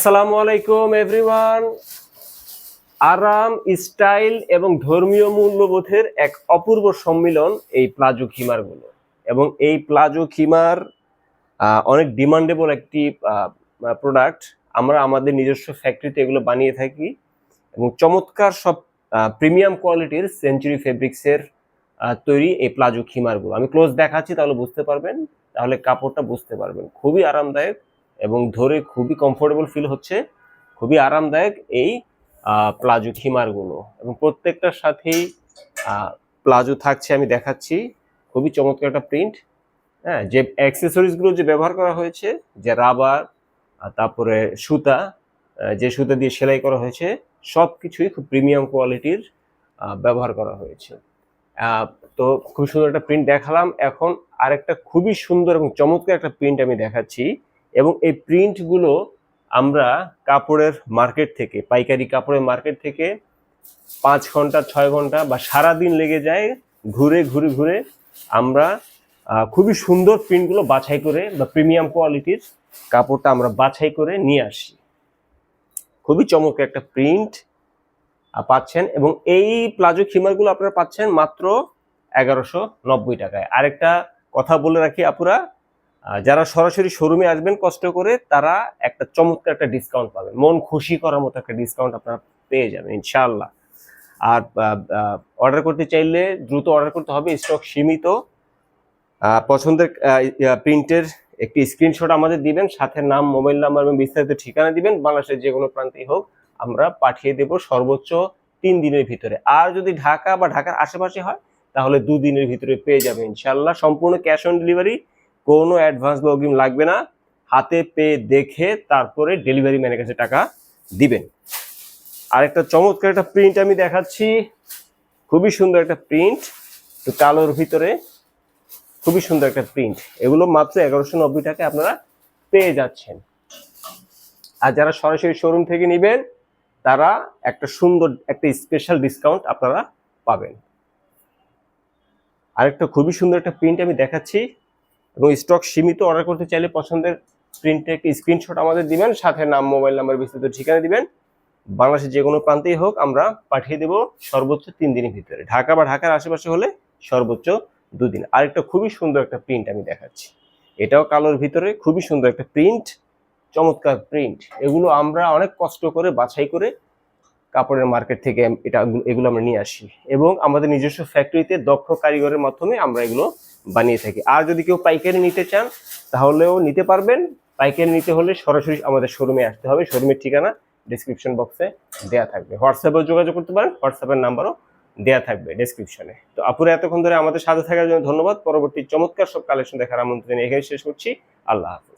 আসসালামু আলাইকুম এভরিওয়ান আরাম, স্টাইল এবং ধর্মীয় মূল্যবোধের এক অপূর্ব সম্মিলন এই প্লাজো খিমারগুলো এবং এই প্লাজো খিমার অনেক ডিমান্ডেবল একটি প্রোডাক্ট আমরা আমাদের নিজস্ব ফ্যাক্টরিতে এগুলো বানিয়ে থাকি এবং চমৎকার সব প্রিমিয়াম কোয়ালিটির সেঞ্চুরি ফেব্রিক্সের তৈরি এই প্লাজো খিমারগুলো। আমি ক্লোজ দেখাচ্ছি, তাহলে বুঝতে পারবেন। তাহলে কাপড়টা বুঝতে পারবেন। খুবই আরামদায়ক। এবং ধরে খুবই কমফোর্টেবল ফিল হচ্ছে, খুবই আরামদায়ক এই প্লাজো খিমারগুলো এবং প্রত্যেকটার সাথেই প্লাজো থাকছে, আমি দেখাচ্ছি। খুবই চমৎকার একটা প্রিন্ট হ্যাঁ যে অ্যাক্সেসরিজগুলো যে ব্যবহার করা হয়েছে, যে রাবার তারপরে সুতা যে সুতা দিয়ে সেলাই করা হয়েছে সব কিছুই খুব প্রিমিয়াম কোয়ালিটির ব্যবহার করা হয়েছে। তো খুব সুন্দর একটা প্রিন্ট দেখালাম। এখন আরেকটা খুবই সুন্দর এবং চমৎকার একটা প্রিন্ট আমি দেখাচ্ছি। এবং এই প্রিন্টগুলো আমরা কাপড়ের মার্কেট থেকে, পাইকারি কাপড়ের মার্কেট থেকে পাঁচ ঘণ্টা, ছয় ঘণ্টা বা সারা দিন লেগে যায়, ঘুরে ঘুরে ঘুরে আমরা খুবই সুন্দর প্রিন্টগুলো বাছাই করে বা প্রিমিয়াম কোয়ালিটির কাপড়টা আমরা বাছাই করে নিয়ে আসি। খুবই চমৎকার একটা প্রিন্ট পাচ্ছেন এবং এই প্লাজো খিমারগুলো আপনারা পাচ্ছেন মাত্র এগারোশো নব্বই টাকায়। আরেকটা কথা বলে রাখি আপুরা যারা সরাসরি শোরুমে আসবেন, কষ্ট করে তারা একটা চমৎকার একটা ডিসকাউন্ট পাবেন। মন খুশি করার মতো একটা ডিসকাউন্ট আপনারা পেয়ে যাবেন, ইনশাআল্লাহ। আর অর্ডার করতে চাইলে দ্রুত অর্ডার করতে হবে স্টক সীমিত। পছন্দের প্রিন্টের একটি স্ক্রিনশট আমাদের দিবেন, সাথে নাম মোবাইল নাম্বার এবং বিস্তারিত ঠিকানা দিবেন। বাংলাদেশের যে কোনো প্রান্তেই হোক, আমরা পাঠিয়ে দেব সর্বোচ্চ তিন দিনের ভিতরে। আর যদি ঢাকা বা ঢাকার আশেপাশে হয়, তাহলে দুদিনের ভিতরে পেয়ে যাবে ইনশাল্লাহ সম্পূর্ণ ক্যাশ অন ডেলিভারি কোনো অ্যাডভান্স বা অগ্রিম লাগবে না। হাতে পেয়ে দেখে তারপরে ডেলিভারি ম্যানের কাছে টাকা দিবেন। আর একটা চমৎকার একটা প্রিন্ট আমি দেখাচ্ছি। খুবই সুন্দর একটা প্রিন্ট তো কালোর ভিতরে। খুবই সুন্দর একটা প্রিন্ট এগুলো মাত্র এগারোশো নব্বই টাকায় আপনারা পেয়ে যাচ্ছেন। আর যারা সরাসরি শোরুম থেকে নেবেন, তারা একটা সুন্দর, একটা স্পেশাল ডিসকাউন্ট আপনারা পাবেন। আরেকটা খুবই সুন্দর একটা প্রিন্ট আমি দেখাচ্ছি। এবং স্টক সীমিত অর্ডার করতে চাইলে পছন্দের প্রিন্টে একটি স্ক্রিনশট আমাদের দিবেন, সাথে নাম মোবাইল নাম্বার বিস্তারিত ঠিকানা দিবেন। বাংলাদেশের যে কোনো প্রান্তেই হোক, আমরা পাঠিয়ে দেব সর্বোচ্চ তিন দিনের ভিতরে। ঢাকা বা ঢাকার আশেপাশে হলে সর্বোচ্চ দুদিন। আরেকটা খুবই সুন্দর একটা প্রিন্ট আমি দেখাচ্ছি। এটাও কালোর ভিতরে, খুবই সুন্দর একটা প্রিন্ট চমৎকার প্রিন্ট এগুলো আমরা অনেক কষ্ট করে, বাছাই করে কাপড়ের মার্কেট থেকে এটা, এগুলো আমরা নিয়ে আসি। এবং আমাদের নিজস্ব ফ্যাক্টরিতে দক্ষ কারিগরের মাধ্যমে আমরা এগুলো বানিয়ে থাকি। আর যদি কেউ পাইকারি নিতে চান, তাহলেও নিতে পারবেন। পাইকারি নিতে হলে সরাসরি আমাদের শোরুমে আসতে হবে। শোরুমের ঠিকানা ডিসক্রিপশন বক্সে দেওয়া থাকবে। হোয়াটসঅ্যাপেও যোগাযোগ করতে পারেন হোয়াটসঅ্যাপের নাম্বারও দেয়া থাকবে ডিসক্রিপশনে তো আপুরা, এতক্ষণ ধরে আমাদের সাথে থাকার জন্য ধন্যবাদ। পরবর্তী চমৎকার সব কালেকশন দেখার আমন্ত্রণ এখানে শেষ করছি। আল্লাহ হাফিজ।